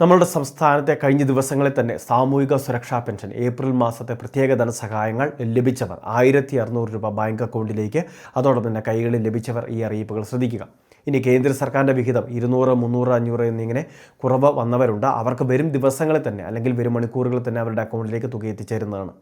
നമ്മളുടെ സംസ്ഥാനത്തെ കഴിഞ്ഞ ദിവസങ്ങളിൽ തന്നെ സാമൂഹിക സുരക്ഷാ പെൻഷൻ ഏപ്രിൽ മാസത്തെ പ്രത്യേക ധനസഹായങ്ങൾ ലഭിച്ചവർ ആയിരത്തി അറുന്നൂറ് രൂപ ബാങ്ക് അക്കൗണ്ടിലേക്ക് അതോടൊപ്പം തന്നെ കൈകളിൽ ലഭിച്ചവർ ഈ അറിയിപ്പുകൾ ശ്രദ്ധിക്കുക. ഇനി കേന്ദ്ര സർക്കാരിന്റെ വിഹിതം ഇരുന്നൂറ് മുന്നൂറ് അഞ്ഞൂറ് എന്നിങ്ങനെ കുറവ് വന്നവരുണ്ട്. അവർക്ക് വരും ദിവസങ്ങളിൽ തന്നെ അല്ലെങ്കിൽ വരും മണിക്കൂറുകളിൽ തന്നെ അവരുടെ അക്കൗണ്ടിലേക്ക് തുക എത്തിച്ചേരുന്നതാണ്.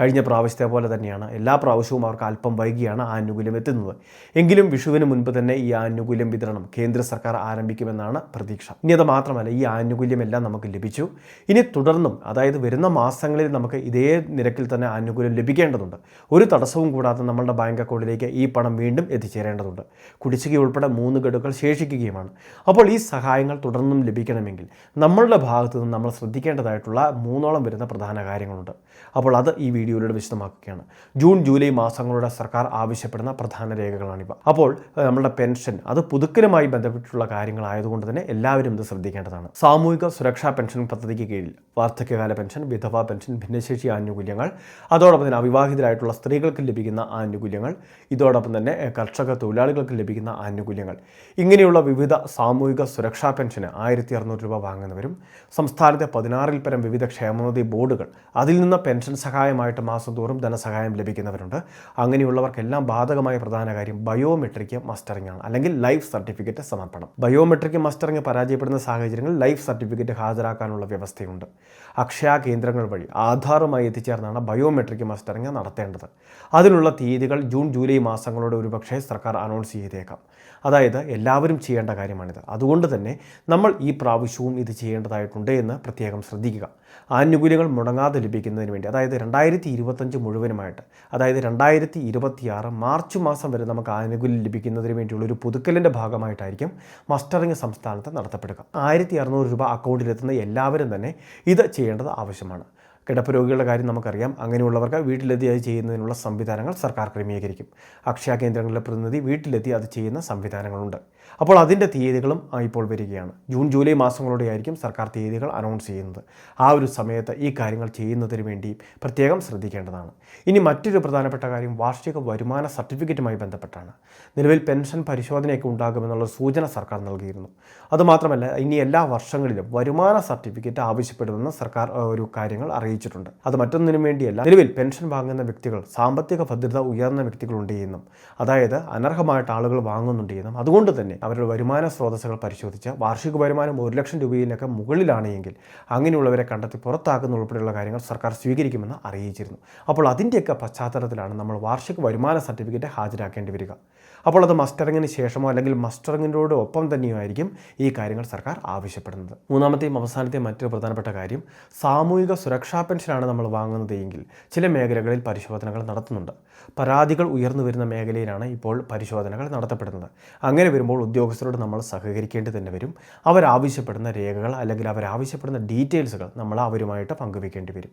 കഴിഞ്ഞ പ്രാവശ്യത്തെ പോലെ തന്നെയാണ്. എല്ലാ പ്രാവശ്യവും അവർക്ക് അല്പം വൈകിയാണ് ആനുകൂല്യം എത്തുന്നത്. എങ്കിലും വിഷുവിന് മുൻപ് തന്നെ ഈ ആനുകൂല്യം വിതരണം കേന്ദ്ര സർക്കാർ ആരംഭിക്കുമെന്നാണ് പ്രതീക്ഷ. ഇനി അത് മാത്രമല്ല ഈ ആനുകൂല്യമെല്ലാം നമുക്ക് ലഭിച്ചു. ഇനി തുടർന്നും അതായത് വരുന്ന മാസങ്ങളിൽ നമുക്ക് ഇതേ നിരക്കിൽ തന്നെ ആനുകൂല്യം ലഭിക്കേണ്ടതുണ്ട്. ഒരു തടസ്സവും കൂടാതെ നമ്മളുടെ ബാങ്ക് അക്കൗണ്ടിലേക്ക് ഈ പണം വീണ്ടും എത്തിച്ചേരേണ്ടതുണ്ട്. കുടിശ്ശിക ഉൾപ്പെടെ മൂന്ന് ഗഡുക്കൾ ശേഷിക്കുകയുമാണ്. അപ്പോൾ ഈ സഹായങ്ങൾ തുടർന്നും ലഭിക്കണമെങ്കിൽ നമ്മളുടെ ഭാഗത്ത് നിന്ന് നമ്മൾ ശ്രദ്ധിക്കേണ്ടതായിട്ടുള്ള മൂന്നോളം വരുന്ന പ്രധാന കാര്യങ്ങളുണ്ട്. അപ്പോൾ അത് ഈ വീഡിയോയിലൂടെ വിശദമാക്കുകയാണ്. ജൂൺ ജൂലൈ മാസങ്ങളുടെ സർക്കാർ ആവശ്യപ്പെടുന്ന പ്രധാന രേഖകളാണിവ. അപ്പോൾ നമ്മുടെ പെൻഷൻ അത് പുതുക്കലുമായി ബന്ധപ്പെട്ടിട്ടുള്ള കാര്യങ്ങളായതുകൊണ്ട് തന്നെ എല്ലാവരും ഇത് ശ്രദ്ധിക്കേണ്ടതാണ്. സാമൂഹിക സുരക്ഷാ പെൻഷൻ പദ്ധതിക്ക് കീഴിൽ വാർദ്ധക്യകാല പെൻഷൻ വിധവാ പെൻഷൻ ഭിന്നശേഷി ആനുകൂല്യങ്ങൾ അതോടൊപ്പം തന്നെ അവിവാഹിതരായിട്ടുള്ള സ്ത്രീകൾക്ക് ലഭിക്കുന്ന ആനുകൂല്യങ്ങൾ ഇതോടൊപ്പം തന്നെ കർഷക തൊഴിലാളികൾക്ക് ലഭിക്കുന്ന ആനുകൂല്യങ്ങൾ. ഇങ്ങനെയുള്ള വിവിധ സാമൂഹിക സുരക്ഷാ പെൻഷന് ആയിരത്തി അറുന്നൂറ് രൂപ വാങ്ങുന്നവരും സംസ്ഥാനത്തെ പതിനാറിൽ പരം വിവിധ ക്ഷേമനിധി ബോർഡുകൾ അതിൽ നിന്ന് പെൻഷൻ സഹായമായിട്ട് മാസം തോറും ധനസഹായം ലഭിക്കുന്നവരുണ്ട്. അങ്ങനെയുള്ളവർക്കെല്ലാം ബാധകമായ പ്രധാന കാര്യം ബയോമെട്രിക് മസ്റ്ററിംഗ് ആണ് അല്ലെങ്കിൽ ലൈഫ് സർട്ടിഫിക്കറ്റ് സമർപ്പണം. ബയോമെട്രിക് മസ്റ്ററിംഗ് പരാജയപ്പെടുന്ന സാഹചര്യങ്ങളിൽ ലൈഫ് സർട്ടിഫിക്കറ്റ് ഹാജരാക്കാനുള്ള വ്യവസ്ഥയുണ്ട്. അക്ഷയ കേന്ദ്രങ്ങൾ വഴി ആധാറുമായി എത്തിച്ചേർന്നാണ് ബയോമെട്രിക് മസ്റ്ററിംഗ് നടത്തേണ്ടത്. അതിനുള്ള തീയതികൾ ജൂൺ ജൂലൈ മാസങ്ങളോട് ഒരുപക്ഷേ സർക്കാർ അനൗൺസ് ചെയ്തേക്കാം. അതായത് എല്ലാവരും ചെയ്യേണ്ട കാര്യമാണിത്. അതുകൊണ്ട് തന്നെ നമ്മൾ ഈ പ്രാവശ്യവും ഇത് ചെയ്യേണ്ടതായിട്ടുണ്ട് എന്ന് പ്രത്യേകം ശ്രദ്ധിക്കുക. ആനുകൂല്യങ്ങൾ മുടങ്ങാതെ ലഭിക്കുന്നതിന് വേണ്ടി അതായത് രണ്ടായിരത്തി ഇരുപത്തഞ്ച് മുഴുവനുമായിട്ട് അതായത് രണ്ടായിരത്തി ഇരുപത്തിയാറ് മാർച്ച് മാസം വരെ നമുക്ക് ആനുകൂല്യം ലഭിക്കുന്നതിന് വേണ്ടിയുള്ള ഒരു പുതുക്കലിന്റെ ഭാഗമായിട്ടായിരിക്കും മസ്റ്ററിംഗ് സംസ്ഥാനത്ത് നടത്തപ്പെടുക. ആയിരത്തി അറുന്നൂറ് രൂപ അക്കൗണ്ടിലെത്തുന്ന എല്ലാവരും തന്നെ ഇത് ചെയ്യേണ്ടത് ആവശ്യമാണ്. കിടപ്പ് രോഗികളുടെ കാര്യം നമുക്കറിയാം. അങ്ങനെയുള്ളവർക്ക് വീട്ടിലെത്തി അത് ചെയ്യുന്നതിനുള്ള സംവിധാനങ്ങൾ സർക്കാർ ക്രമീകരിക്കും. അക്ഷയ കേന്ദ്രങ്ങളിലെ പ്രതിനിധി വീട്ടിലെത്തി അത് ചെയ്യുന്ന സംവിധാനങ്ങളുണ്ട്. അപ്പോൾ അതിന്റെ തീയതികളും ഇപ്പോൾ വരികയാണ്. ജൂൺ ജൂലൈ മാസങ്ങളോടെ ആയിരിക്കും സർക്കാർ തീയതികൾ അനൗൺസ് ചെയ്യുന്നത്. ആ ഒരു സമയത്ത് ഈ കാര്യങ്ങൾ ചെയ്യുന്നതിന് വേണ്ടി പ്രത്യേകം ശ്രദ്ധിക്കേണ്ടതാണ്. ഇനി മറ്റൊരു പ്രധാനപ്പെട്ട കാര്യം വാർഷിക വരുമാന സർട്ടിഫിക്കറ്റുമായി ബന്ധപ്പെട്ടാണ്. നിലവിൽ പെൻഷൻ പരിശോധനയൊക്കെ ഉണ്ടാകുമെന്നുള്ള സൂചന സർക്കാർ നൽകിയിരുന്നു. അതുമാത്രമല്ല ഇനി എല്ലാ വർഷങ്ങളിലും വരുമാന സർട്ടിഫിക്കറ്റ് ആവശ്യപ്പെടുമെന്ന് സർക്കാർ ഒരു കാര്യങ്ങൾ അറിയിച്ചിട്ടുണ്ട് അത് മറ്റൊന്നിനും വേണ്ടിയല്ല. നിലവിൽ പെൻഷൻ വാങ്ങുന്ന വ്യക്തികൾ സാമ്പത്തിക ഭദ്രത ഉയർന്ന വ്യക്തികളുണ്ട് എന്നും അതായത് അനർഹമായിട്ട് ആളുകൾ വാങ്ങുന്നുണ്ട് എന്നും അതുകൊണ്ട് തന്നെ അവരുടെ വരുമാന സ്രോതസ്സുകൾ പരിശോധിച്ച് വാർഷിക വരുമാനം ഒരു ലക്ഷം രൂപയിലൊക്കെ മുകളിലാണെങ്കിൽ അങ്ങനെയുള്ളവരെ കണ്ടെത്തി പുറത്താക്കുന്ന ഉൾപ്പെടെയുള്ള കാര്യങ്ങൾ സർക്കാർ സ്വീകരിക്കുമെന്ന് അറിയിച്ചിരുന്നു. അപ്പോൾ അതിന്റെയൊക്കെ പശ്ചാത്തലത്തിലാണ് നമ്മൾ വാർഷിക വരുമാന സർട്ടിഫിക്കറ്റ് ഹാജരാക്കേണ്ടി വരിക. അപ്പോൾ അത് മസ്റ്ററിങ്ങിന് ശേഷമോ അല്ലെങ്കിൽ മസ്റ്ററിങ്ങിനോട് ഒപ്പം തന്നെയായിരിക്കും ഈ കാര്യങ്ങൾ സർക്കാർ ആവശ്യപ്പെടുന്നത്. മൂന്നാമത്തെയും അവസാനത്തെയും മറ്റൊരു പ്രധാനപ്പെട്ട കാര്യം സാമൂഹിക സുരക്ഷാ പെൻഷനാണ് നമ്മൾ വാങ്ങുന്നത് എങ്കിൽ ചില മേഖലകളിൽ പരിശോധനകൾ നടത്തുന്നുണ്ട്. പരാതികൾ ഉയർന്നു വരുന്ന മേഖലയിലാണ് ഇപ്പോൾ പരിശോധനകൾ നടത്തപ്പെടുന്നത്. അങ്ങനെ വരുമ്പോൾ ഉദ്യോഗസ്ഥരോട് നമ്മൾ സഹകരിക്കേണ്ടി തന്നെ വരും. അവരാവശ്യപ്പെടുന്ന രേഖകൾ അല്ലെങ്കിൽ അവരാവശ്യപ്പെടുന്ന ഡീറ്റെയിൽസുകൾ നമ്മൾ അവരുമായിട്ട് പങ്കുവെക്കേണ്ടി വരും.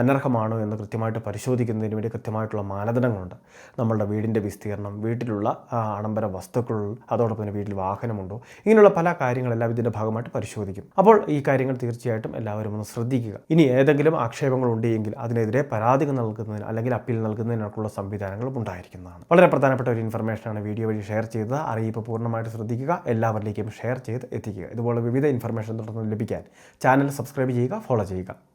അനർഹമാണോ എന്ന് കൃത്യമായിട്ട് പരിശോധിക്കുന്നതിന് വേണ്ടി കൃത്യമായിട്ടുള്ള മാനദണ്ഡങ്ങളുണ്ട്. നമ്മളുടെ വീടിന്റെ വിസ്തീർണം വീട്ടിലുള്ള ആഡംബര വസ്തുക്കൾ അതോടൊപ്പം തന്നെ വീട്ടിൽ വാഹനമുണ്ടോ ഇങ്ങനെയുള്ള പല കാര്യങ്ങളെല്ലാം ഇതിന്റെ ഭാഗമായിട്ട് പരിശോധിക്കും. അപ്പോൾ ഈ കാര്യങ്ങൾ തീർച്ചയായിട്ടും എല്ലാവരും ഒന്ന് ശ്രദ്ധിക്കുക. ഇനി ഏതെങ്കിലും ആക്ഷേപങ്ങൾ ഉണ്ടെങ്കിൽ അതിനെതിരെ പരാതി നൽകുന്നതിന് അല്ലെങ്കിൽ അപ്പീൽ നൽകുന്നതിനൊക്കെയുള്ള സംവിധാനങ്ങളും ഉണ്ടായിരിക്കുന്നതാണ്. വളരെ പ്രധാനപ്പെട്ട ഒരു ഇൻഫർമേഷനാണ് വീഡിയോ വഴി ഷെയർ ചെയ്തത്. അറിയിപ്പ് പൂർണമായിട്ട് ശ്രദ്ധിക്കുക. എല്ലാവരിലേക്കും ഷെയർ ചെയ്ത് എത്തിക്കുക. ഇതുപോലെ വിവിധ ഇൻഫർമേഷൻ തുടർന്ന് ലഭിക്കാൻ ചാനൽ സബ്സ്ക്രൈബ് ചെയ്യുക ഫോളോ ചെയ്യുക.